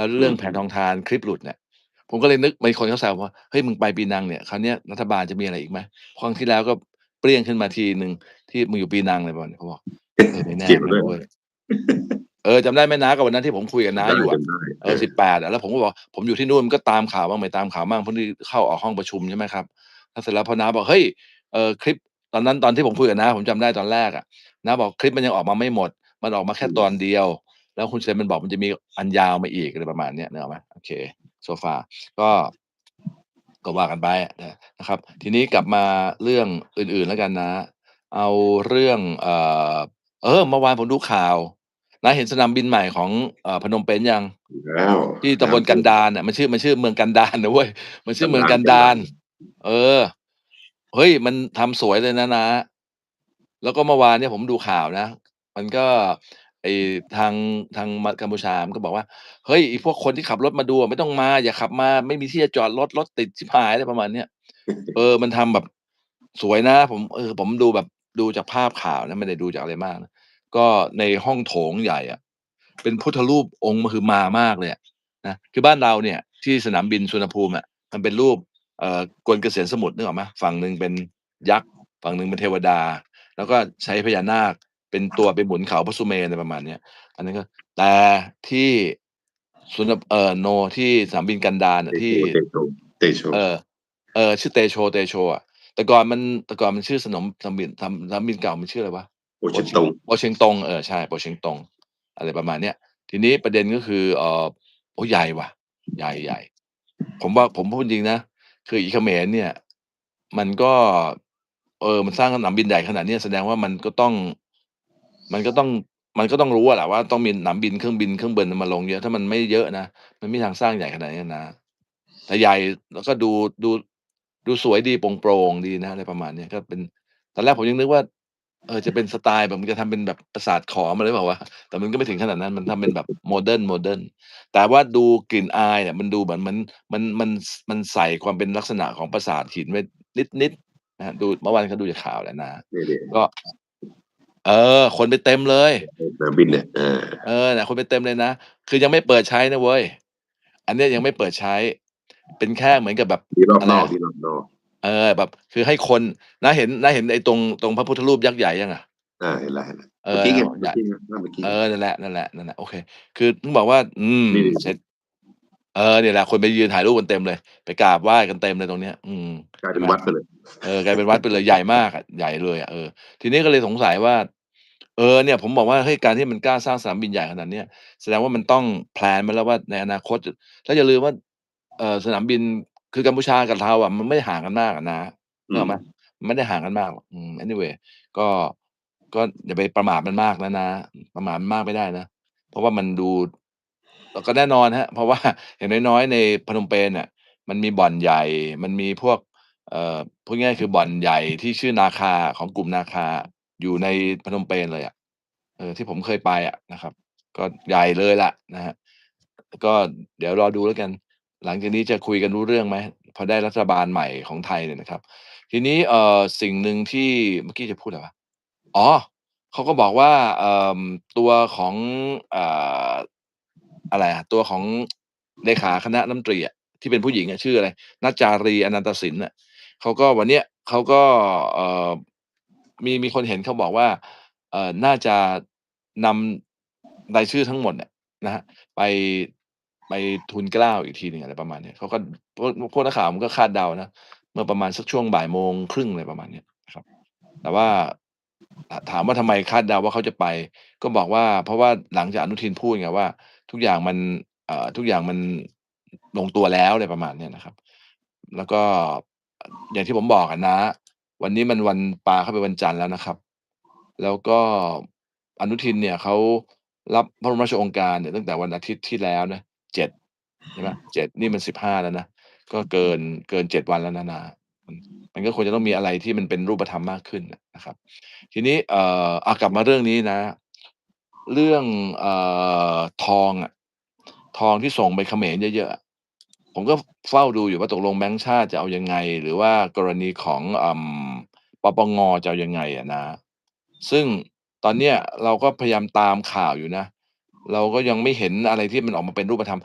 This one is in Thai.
แล้วอเืรื่องแผนทมองทานคลิปหลุดเนี่ยผมก็เลยนึกมีคนเขาแซวว่า"เฮ้ยมึงไปปีนังเนี่ยคราวเนี้ยรัฐบาลจะมีอะไรอีกไหม?ครั้งที่แล้วก็เปรี้ยงขึ้นมาทีหนึ่งที่มึงอยู่ปีนัง"อะไรประมาณนี้เขาบอก"เออไม่แน่เกี่ยวเหมือนกดั้นนวยเะหเรวอ?้ย"เออจำได้ไหมน้ากับวันนั้นที่ผมคุยกับจน้าำได้อยู่อจะำได้เออเออ18อะแล้วผมก็บอกผมอยู่ที่นู่นมันก็ตามข่าวบ้างไม่ตามข่าวบ้างพอดีเข้าออกห้องประชุมใช่ไหมครับแล้วเสร็จแล้วพอน้าบอก"เฮ้ยเอ่อคลิป"ตอนนั้นตอนที่ผมคุยกับน้าผมจำได้ตอนแรกอะน้าบอก"คลิปมันยังออกมาไม่หมด มันออกมาแคอื่ตอนมเดียว แล้วคุณเซนมันบอกมันจะมีอันยาวมาอีก"อะไรประมาณเนี้ยนึกออกไหม?โอเค So far ก็ก็ว่ากันไปนะนะครับ ทีนี้กลับมาเรื่องอื่นๆแล้วกันน้าเอาเรื่องเอ่อเออเมื่อวานผมดูข่าวน้าเห็นสนามบินใหม่ของเอ่อพนมเปญยัง?ดูแล้วที่ตนำ้บลำทกั่นวมดารน่ะมันชื่อมันชื่อเมืองกันดารนะเว้ยมันชื่กอัเนดมืองกันาดารรๆเออ เฮ้ย มันทำสวยเลยนะน้าแล้วก็เมื่อวานเนี่ยผมดูข่าวนะ มันก็ ไอ้ทาง ทางมกัมพูชา มันก็บอกว่า"เฮ้ย ไอ้พวกคนที่ขับรถมาดูอะไม่ต้องมา อย่าขับมา ไม่มีที่จะจอดรถ รถติดชิบหาย"อะไรประมาณเนี้ย เออ มันทำแบบสวยนะ ผม เออ ผมดูแบบ ดูจากภาพข่าวนะ ไม่ได้ดูจากอะไรมากนะ ก็ในห้องโถงใหญ่อะ เป็นพุทธรูปองค์มหึมามากเลยอะนะ คือบ้านเราเนี่ย ที่สนามบินสุวรรณภูมิอะ มันเป็นรูป เอ่อ กวนเกษียณสมุทร นึกออกไหม?ฝั่งหนึ่งเป็นยักษ์ ฝั่งหนึ่งเป็นเทวดา แล้วก็ใช้พญานาค เป็นตัวไปหมุนเขาพระสุเมรุอะไรประมาณเนี้ยอันนั้นก็ แต่ที่สุนทรเอ่อ no ที่สนามบินกันดารเอตะที่โชเตโชเตโชเออเออชื่อเตโชเตโชอะแต่ก่อนมันแต่ก่อนมันชื่อสนมสนามบินสนามสนามบินเก่ามันชื่ออะไรวะ?โปโปเชงเชงตุงโปเชงตงเออใช่โปเชงตงอะไรประมาณเนี้ยทีนี้ประเด็นก็คือเอ่อโอ้ใหญ่ว่ะ ใหญ่ๆผมว่าผมพูดจริงๆนะคืออีเขมรเนี่ย มันก็ เออมันสร้างสนามบินใหญ่ขนาดเนี้ยแสดงว่ามันก็ต้อง มันก็ต้องมันก็ต้องรู้อะแหละว่าต้องมีสนามบินเครื่องบินเครื่องบินมาลงเยอะ ถ้ามันไม่เยอะนะมันไม่มีทางสร้างใหญ่ขนาดนี้นะแต่ใหญ่แล้วก็ดูดูดูสวยดีโปร่งๆดีนะอะไรประมาณเนี้ยก็เป็นตอนแรกผมยังนึกว่าเออจะเป็นสไตล์แบบมึงจะทำเป็นแบบปราสาทขอมอะไรหรือเปล่าวะแต่มันก็ไม่ถึงขนาดนั้นมันทำเป็นแบบโมเดิร์นโมเดิร์นแต่ว่าดูกลิ่นอายอะมันดูเหมือนมันมันมันสมันใส่ความเป็นลักษณะของปราสาทหินไว้นิดๆนะครับดูเมื่อวานก็ดูจากข่าวแหละน้านี่ก็ๆ เออ คนไปเต็มเลยสนามบินเนี่ยเออเออน่ะคนไปเต็มเลยนะคือยังไม่เปิดใช้นะเว้ยอันเนี้ยยังไม่เปิดใช้ เป็นแค่เหมือนกับแบบที่รอบนอกอะไรอะที่รอบนอกเออแบบ คือให้คนน้าเห็นน้าเห็นไอ้ตรงตรงพระพุทธรูปยักษ์ใหญ่ยังอะ?อาเห็นแล้วเอๆเมื่ออกี้ไงใเมหื่ญอ่กี้ไงภาพเมื่อกี้เอไงอนั่นแหละนั่นแหละนั่นแหละโอเค คือต้องบอกว่า อืมนี่เสร็จเออเนี่ยแหละคนไปยืนถ่ายรูปกันเต็มเลย ไปกราบไหว้กันเต็มเลยตรงเนี้ย อืมกลายใชเ่ป็ไนหม?วัดไปเลยเออกลายเป็นวัดไปเลยใหญ่มากอะใหญ่เลยอะเออทีนี้ก็เลยสงสัยว่า เออเนี่ย ผมบอกว่าเฮ้ยการที่มันกล้าสร้างสนามบินใหญ่ขนาดเนี้ยแสดงว่ามันต้องแพลนไว้แล้วว่าในอนาคตจแล้วอย่าลืมว่าเอ่อสนามบินคือกัมพูชากับเราอะมันไม่ได้ห่างกันมากอะน้าอนืึกออกไหม?มมันไม่ได้ห่างกันมากหรอกอืม Anyway ก็ก็อย่าไปประมาทมันมากนะน้าประมาทมันมากไม่ได้นะ เพราะว่ามันดู แล้วก็แน่นอนครับเพราะว่าอย่างน้อยๆ ในพนมเปญน่ะมันมีบ่อนใหญ่ มันมีพวกเอ่อพูดง่ายคือบ่อนใหญ่ที่ชื่อนาคาของกลุ่มนาคาอยู่ในพนมเปญเลยอะเออที่ผมเคยไปอะนะครับ ก็ใหญ่เลยละนะครับก็เดี๋ยวรอดูแล้วกัน หลังจากนี้จะคุยกันรู้เรื่องไหม?พอได้รัฐบาลใหม่ของไทยเนี่ยนะครับ ทีนี้เอ่อสิ่งหนึ่งที่เมื่อกี้จะพูดอะไรวะ?อ๋อเขาก็บอกว่าเอ่อตัวของอ่า อะไรอะตัวของเลขาคณะรัฐมนตรีอะที่เป็นผู้หญิงอะชื่ออะไรนัจจารีอนันตสินน่ะเขาก็วันเนี้ยเขาก็เอ่อมีมีคนเห็นเขาบอกว่า เอ่อน่าจะนำรายชื่อทั้งหมดเนี่ยนะครับไปไปทูลเกล้าวอีกทีหนึ่งอะไรประมาณเนี้ยเขาก็พวกนักข่าวมันก็คาดเดานะเมื่อประมาณสักช่วง13:30อะไรประมาณเนี้ยครับ แต่ว่าถถามว่าทำไมคาดเดาว่าเขาจะไป ก็บอกว่าเพราะว่าหลังจากอนุทินพูดไงว่า ทุกอย่างมันเอ่อทุกอย่างมันลงตัวแล้วอะไรประมาณเนี้ยนะครับ แล้วก็อย่างที่ผมบอกอะน้าวันนี้มันวันปลาเข้าไปวันจันทร์แล้วนะครับ แล้วก็อนุทินเนี่ยเขารับพระบรมราชโองการเนี่ยตั้งแต่วันอาทิตย์ที่แล้วนะ7ใช่ไหม?7นี่มัน15แล้วนะก็เกินเกิน7วันแล้วนะน้ามันก็ควรจะต้องมีอะไรที่มันเป็นรูปธรรมมากขึ้นนะครับ ทีนี้เอ่ออกลับมาเรื่องนี้น้า เรื่องอทองอะทองที่ส่งไปเขมรเยอะๆ ผมก็เฝ้าดูอยู่ว่าตกลงแบงก์ชาติจะเอายังไง หรือว่ากรณีของอปปง.จะเอายังไงอะนะ ซึ่งตอนเนี้ยเราก็พยายามตามข่าวอยู่นะ เราก็ยังไม่เห็นอะไรที่มันออกมาเป็นรูปธรรม